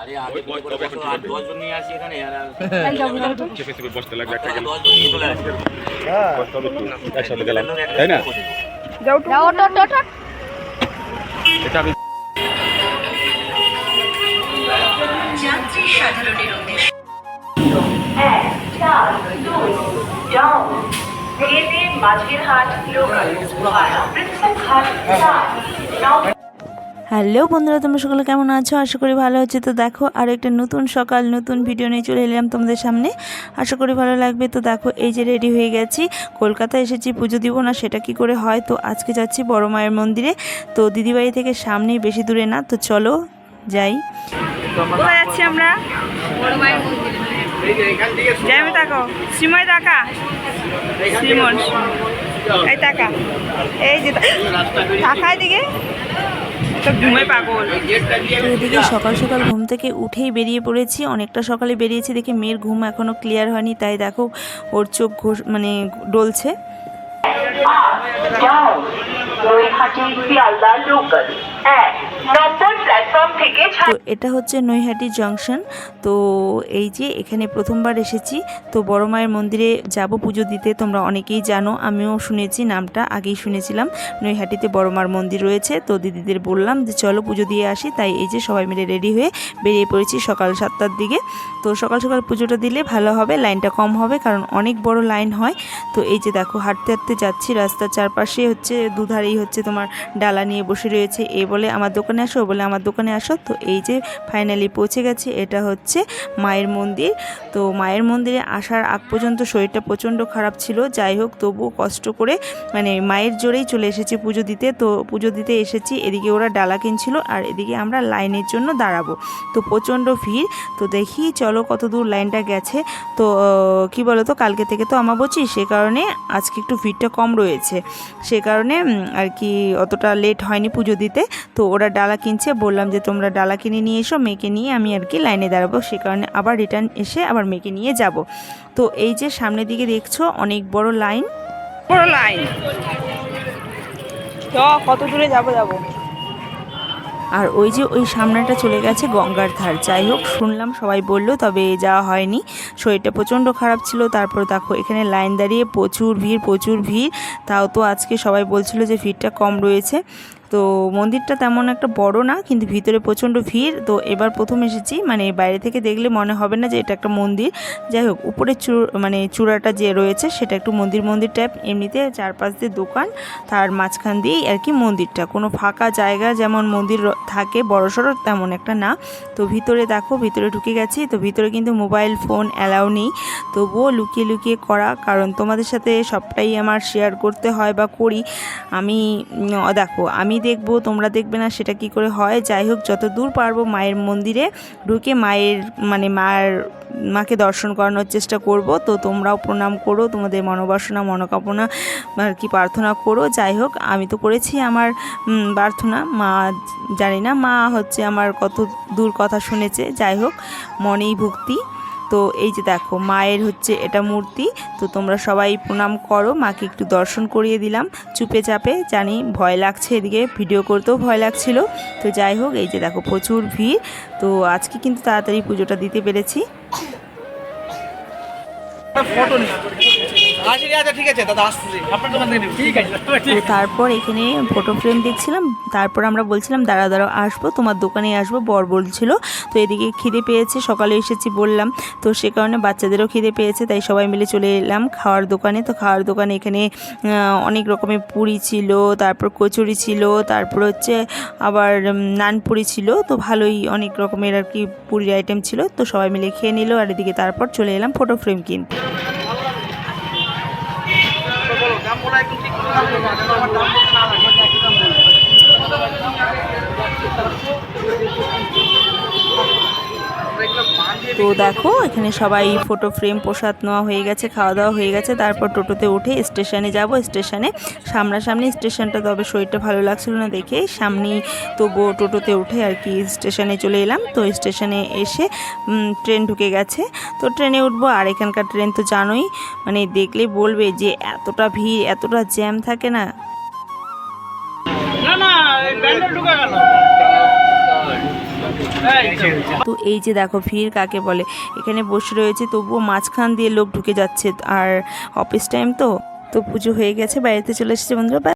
আরে আগে করে করে বসো, আর দশজন নিয়ে আসি এখানে আর আর চেপে চেপে বসতে লাগবে একটা গেল। দশজন নিয়ে চলে আসি। বসতে হবে তো। একসাথে গেলাম। তাই না? যাও ওঠ ওঠ ওঠ ওঠ। এটা আমি যাত্রী সাধারণের উদ্দেশ্যে। মাঝেরহাট লোকাল। পৃথকঘাট হ্যালো বন্ধুরা, তোমরা সকলে কেমন আছো? আশা করি ভালো হচ্ছে তো দেখো আর একটা নতুন সকাল, নতুন ভিডিও নিয়ে চলে এলাম তোমাদের সামনে। আশা করি ভালো লাগবে। তো দেখো, এই যে রেডি হয়ে গেছি। কলকাতায় এসেছি, পুজো দিব না, সেটা কি করে হয়? তো আজকে যাচ্ছি বড় মায়ের মন্দিরে। তো দিদিবাড়ি থেকে সামনেই বেশি দূরে না। তো চলো, যাই। কোথায় আমরা? এই যে দিকে তো ঘুমে পাগল তো এদিকে সকাল সকাল ঘুম থেকে উঠেই বেরিয়ে পড়েছি। অনেকটা সকালে বেরিয়েছি দেখি মেয়ের ঘুম এখনও ক্লিয়ার হয়নি, তাই দেখো ওর চোখ ঘোষ- মানে ডলছে। যাও নৈহাটি শিয়ালদা লোকাল এক নম্বর প্ল্যাটফর্ম থেকে তো এটা হচ্ছে নৈহাটি জংশন। তো এই যে এখানে প্রথমবার এসেছি তো বড় মায়ের মন্দিরে যাব পুজো দিতে তোমরা অনেকেই জানো আমিও শুনেছি নামটা আগেই শুনেছিলাম নৈহাটিতে বড় মার মন্দির রয়েছে তো দিদিদের বললাম যে চলো পুজো দিয়ে আসি তাই এই যে সবাই মিলে রেডি হয়ে বেরিয়ে পড়েছি সকাল সাতটার দিকে। তো সকাল সকাল পুজোটা দিলে ভালো হবে লাইনটা কম হবে কারণ অনেক বড় লাইন হয়। তো এই যে দেখো হাঁটতে হাঁটতে যাচ্ছি রাস্তার চারপাশে হচ্ছে দুধারেই হচ্ছে তোমার ডালা নিয়ে বসে রয়েছে। এ বলে আমার দোকানে আসো বলে আমার দোকানে আসো। তো এই যে ফাইনালি পৌঁছে গেছে, এটা হচ্ছে মায়ের মন্দির। তো মায়ের মন্দিরে আসার আগ পর্যন্ত শরীরটা প্রচণ্ড খারাপ ছিল। যাই হোক, তবুও কষ্ট করে মানে মায়ের জোরেই চলে এসেছি পুজো দিতে। তো পুজো দিতে এসেছি, এদিকে ওরা ডালা কিনছিল আর এদিকে আমরা লাইনের জন্য দাঁড়াবো। তো প্রচণ্ড ভিড়। তো দেখি চলো কত দূর লাইনটা গেছে। তো কি বলো তো কালকে থেকে তো আমাবচি, সে কারণে আজকে একটু ভিড়টা কম রয়েছে। সে কারণে আর কি অতটা লেট হয়নি পুজো দিতে। তো ওরা ডালা কিনছে, বললাম যে, তোমরা ডালা কিনে নিয়ে এসো, মেয়েকে নিয়ে আমি আর কি লাইনে দাঁড়াবো। সে কারণে আবার রিটার্ন এসে আবার মেয়েকে নিয়ে যাব। তো এই যে সামনের দিকে দেখছ, অনেক বড় লাইন বড় লাইন কত দূরে যাব যাব। আর ওই যে ওই সামনেটা চলে গেছে গঙ্গার ধার। যাই হোক, শুনলাম সবাই বলল, তবে যাওয়া হয়নি। শরীরটা প্রচণ্ড খারাপ ছিল, তারপর দেখো এখানে লাইন দাঁড়িয়ে প্রচুর ভিড় প্রচুর ভিড়। তাও তো আজকে সবাই বলছিল যে ভিড়টা কম রয়েছে। তো মন্দিরটা তেমন একটা বড় না, কিন্তু ভিতরে প্রচণ্ড ভিড়। তো এবার প্রথম এসেছি মানে বাইরে থেকে দেখলে মনে হবে না যে এটা একটা মন্দির। যাই হোক, উপরে চূড় মানে চূড়াটা যে রয়েছে সেটা একটু মন্দির মন্দির টাইপ এমনিতে চারপাশ দিয়ে দোকান, তার মাঝখান দিয়েই আর কি মন্দিরটা। কোনো ফাঁকা জায়গা যেমন মন্দির থাকে বড় সড়ো তেমন একটা না। তো ভিতরে দেখো, ভিতরে ঢুকে গেছি। তো ভিতরে কিন্তু মোবাইল, ফোন অ্যালাউ নেই। তবুও লুকিয়ে লুকিয়ে করা, কারণ তোমাদের সাথে সবটাই আমার শেয়ার করতে হয় বা করি। আমি দেখো, আমি দেখব, তোমরা দেখবে না সেটা কি করে হয়। যাই হোক, যত দূর পারব মায়ের মন্দিরে ঢুকে মায়ের মানে মায়ের মাকে দর্শন করানোর চেষ্টা করব। তো তোমরাও প্রণাম করো, তোমাদের মনোবাসনা, মনোকামনা, আর কি প্রার্থনা করো। যাই হোক, আমি তো করেছি আমার প্রার্থনা। মা, জানি না, মা হচ্ছে আমার কত দূর কথা শুনেছে। যাই হোক, মনেই ভক্তি। তো এই যে দেখো, মায়ের হচ্ছে এটা মূর্তি। তো তোমরা সবাই প্রণাম করো, মাকে একটু দর্শন করিয়ে দিলাম। চুপে চাপে, জানি ভয় লাগছে এদিকে, ভিডিও করতেও ভয় লাগছিল। তো যাই হোক, এই যে দেখো, প্রচুর ভিড়। তো আজকে কিন্তু তাড়াতাড়ি পুজোটা দিতে পেরেছি। তারপর এখানে ফটো ফ্রেম দেখছিলাম তারপর আমরা বলছিলাম দাঁড়া দাঁড়াও আসব। তোমার দোকানে আসব। বর বলছিল। তো এদিকে খিদে পেয়েছে সকালে এসেছি বললাম। তো সে কারণে বাচ্চাদেরও খিদে পেয়েছে তাই সবাই মিলে চলে এলাম খাওয়ার দোকানে। তো খাওয়ার দোকানে এখানে অনেক রকমের পুরি ছিল তারপর কচুরি ছিল তারপর হচ্ছে আবার নানপুরি ছিল। তো ভালোই অনেক রকমের আর কি পুরির আইটেম ছিল। তো সবাই মিলে খেয়ে নিল আর এদিকে তারপর চলে এলাম ফটো ফ্রেম কিনতে। দাম বলা একটু ঠিক করে দাম বলব আমার দাম বলতে না লাগে তো দেখো, এখানে সবাই ফটো ফ্রেম প্রসাদ নেওয়া হয়ে গেছে, খাওয়া দাওয়া হয়ে গেছে। তারপর টোটোতে উঠে স্টেশনে যাব। স্টেশনে সামনাসামনি স্টেশনটা তবে শরীরটা ভালো লাগছিল না দেখে সামনেই তবুও টোটোতে উঠে আর কি স্টেশনে চলে এলাম। তো স্টেশনে এসে ট্রেন ঢুকে গেছে। তো ট্রেনে উঠবো, আর এখানকার ট্রেন তো জানোই মানে দেখলে বলবে যে এতটা ভিড়, এতটা জ্যাম থাকে না। না না ঢুকে গেল। তো এই যে দেখো, ভিড় কাকে বলে? এখানে বসে রয়েছে, তবুও মাঝখান দিয়ে লোক ঢুকে যাচ্ছে। আর অফিস টাইম তো? তো পুজো হয়ে গেছে বাড়িতে চলে এসেছে বন্ধুরা